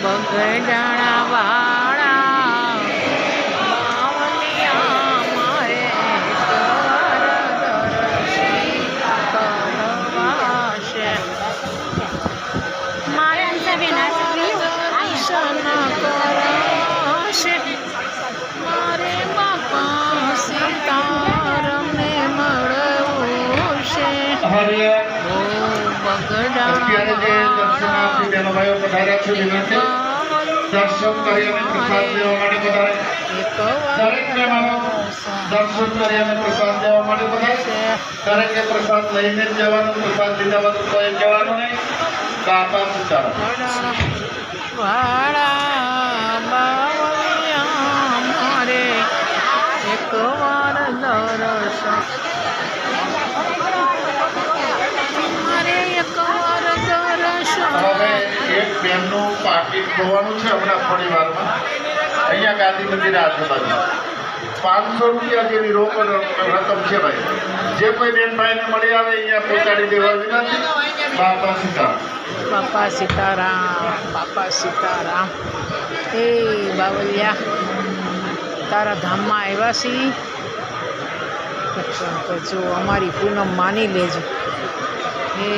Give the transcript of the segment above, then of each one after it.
બગડાણા વાળા બાવલિયા મારે એકવાર દર્શન કરવા છે મારે દર્શન કરાશે મારે બાપા સીતારામને મળવું છે હરિય ઓ અત્યારે જે દર્શનાર્થી બગડાણા બહેનો ભાઈઓ પધાર્યા છે વિનંતી દર્શન કરી અને પ્રસાદ લેવા માટે પધારે દરેક મહેમાનો દર્શન કરી અને પ્રસાદ લેવા માટે પધારે દરેકે પ્રસાદ લઈને જ જવાનું પ્રસાદ લીધા બાદ કોઈ જવાનું નહીં. કાપા મારે એકવાર દર્શન. એક બેનનું પાકીટ ખોવાનું છે હમણાં થોડી વારમાં અહીંયા ગાંધી મંદિર આજુબાજુ. પાંચસો રૂપિયા જેવી રોકડ રકમ છે ભાઈ. જે કોઈ બેન ભાઈને મળી આવે અહીંયા પહોંચાડી દેવા વિનંતી. બાપા સીતારામ. બાપા સીતારામ બાપા સીતારામ. એ બાવલિયા, તારા ધામમાં આવ્યા છીએ તો જો અમારી પૂનમ માની લેજો. હે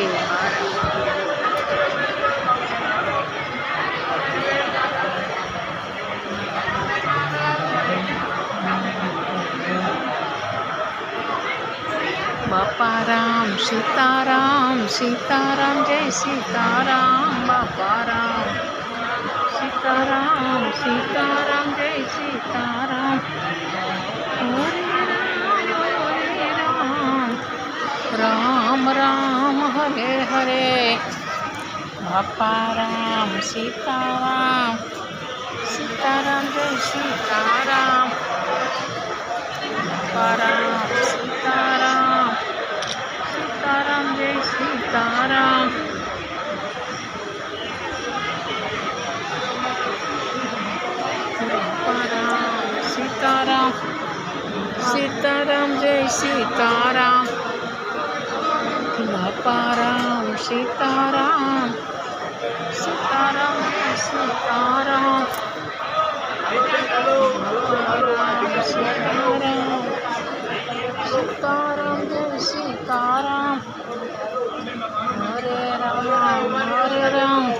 બાપા રામ સીતારામ સીતારામ, જય સીતારામ બાપા રામ સીતારામ સીતારામ, જય સીતારામ. રામ રામ. હરે હરે. બાપા રામ સીતારામ. સીતારામ, જય સીતારામ. બાપા રામ સીતારામ, જય સીતારામ. બાપા રામ સીતારામ. સીતારામ જય સીતારામ સીતારામ. સીતારામ, જય સીતારામ. હરે રામ હરે રામ.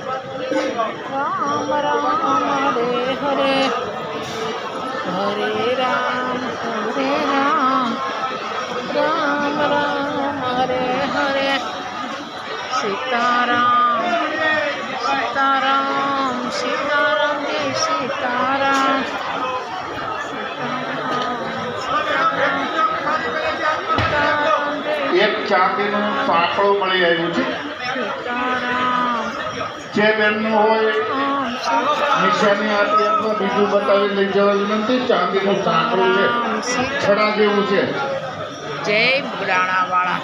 રામ રામ, હરે હરે. હરે રામ હરે રામ રામ રામ હરે હરે સીતારામ સીતારામ સીતારામ જય સીતારામ એક ચાંદીનું સાંકળું મળી આવ્યું છે. જે બેનનું હોય નિશાની આપી અથવા બીજું બતાવી લઈ જવા વિનંતી. ચાંદીનું સાંકળું છે. છડા જેવું છે. જય બુડાણાવાળા.